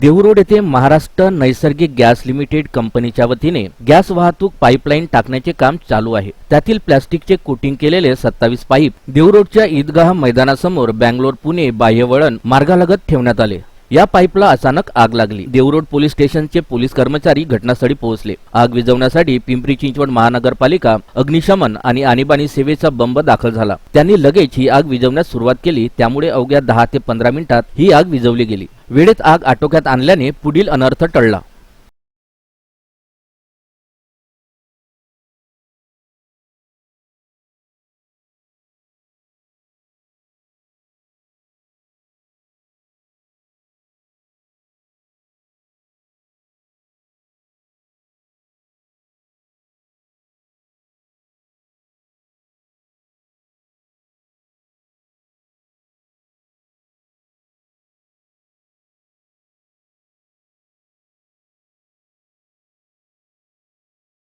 देहूरोड येथे महाराष्ट्र नैसर्गिक gas limited कंपनीच्या वतीने गॅस वाहतूक पाईपलाईन टाकण्याचे काम चालू आहे. त्यातील प्लॅस्टिकचे कोटिंग केलेले सत्तावीस पाईप देहूरोडच्या ईदगाह मैदानासमोर बँगलोर पुणे बाह्यवळण मार्गालगत ठेवण्यात आले. या पाईपला अचानक आग लागली. देवरोड पोलीस स्टेशनचे पोलीस कर्मचारी घटनास्थळी पोहोचले. आग विझवण्यासाठी पिंपरी चिंचवड महानगरपालिका अग्निशमन आणि आणीबाणी सेवेचा बंब दाखल झाला. त्यांनी लगेच ही आग विझवण्यास सुरुवात केली. त्यामुळे अवघ्या दहा ते पंधरा मिनिटात ही आग विझवली गेली. वेळेत आग आटोक्यात आणल्याने पुढील अनर्थ टळला.